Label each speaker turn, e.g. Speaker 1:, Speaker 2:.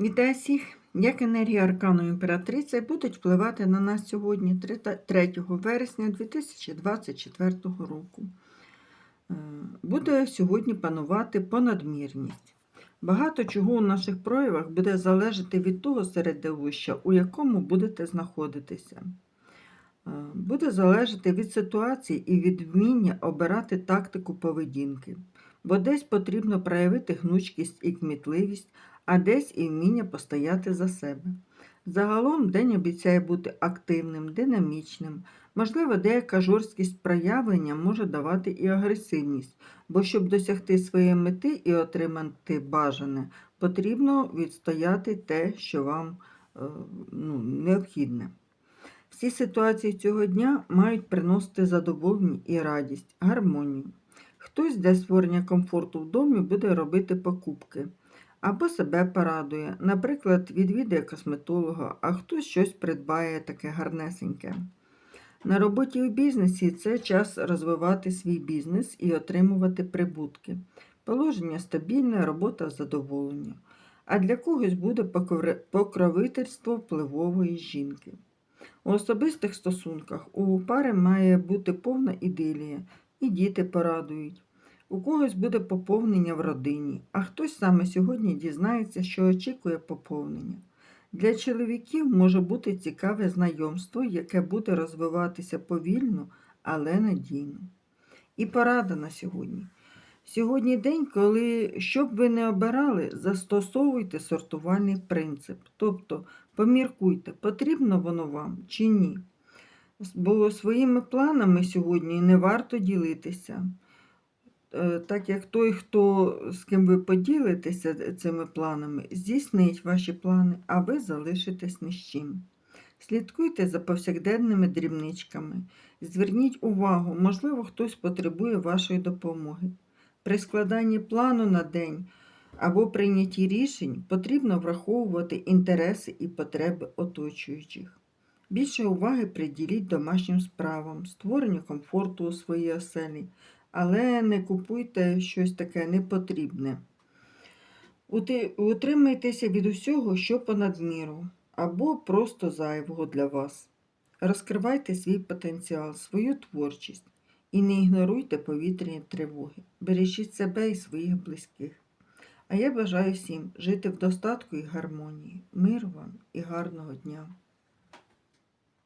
Speaker 1: Вітаю всіх! Як енергія аркану імператриці будуть впливати на нас сьогодні, 3 вересня 2024 року. Е, Буде сьогодні панувати понадмірність. Багато чого у наших проявах буде залежати від того середовища, у якому будете знаходитися. Е, Буде залежати від ситуації і від вміння обирати тактику поведінки, бо десь потрібно проявити гнучкість і кмітливість, а десь і вміння постояти за себе. Загалом день обіцяє бути активним, динамічним. Можливо, деяка жорсткість проявлення може давати і агресивність, бо щоб досягти своєї мети і отримати бажане, потрібно відстояти те, що вам е, ну, необхідне. Всі ситуації цього дня мають приносити задоволення і радість, гармонію. Хтось для створення комфорту в домі буде робити покупки або себе порадує, наприклад, відвідає косметолога, а хтось щось придбає таке гарнесеньке. На роботі у бізнесі це час розвивати свій бізнес і отримувати прибутки. Положення стабільне, робота задоволення. А для когось буде покровительство впливової жінки. У особистих стосунках у пари має бути повна ідилія, і діти порадують. У когось буде поповнення в родині, а хтось саме сьогодні дізнається, що очікує поповнення. Для чоловіків може бути цікаве знайомство, яке буде розвиватися повільно, але надійно. І порада на сьогодні. Сьогодні день, коли, що б ви не обирали, застосовуйте сортувальний принцип. Тобто поміркуйте, потрібно воно вам чи ні. Бо своїми планами сьогодні не варто ділитися. Е, Так як той, хто з ким ви поділитеся цими планами, здійснить ваші плани, а ви залишитесь ні з чим. Слідкуйте за повсякденними дрібничками. Зверніть увагу, можливо, хтось потребує вашої допомоги. При складанні плану на день або прийнятті рішень потрібно враховувати інтереси і потреби оточуючих. Більше уваги приділіть домашнім справам, створенню комфорту у своїй оселі, але не купуйте щось таке непотрібне. Утримайтеся від усього, що понад міру, або просто зайвого для вас. Розкривайте свій потенціал, свою творчість і не ігноруйте повітряні тривоги. Бережіть себе і своїх близьких. А я бажаю всім жити в достатку і гармонії, миру вам і гарного дня.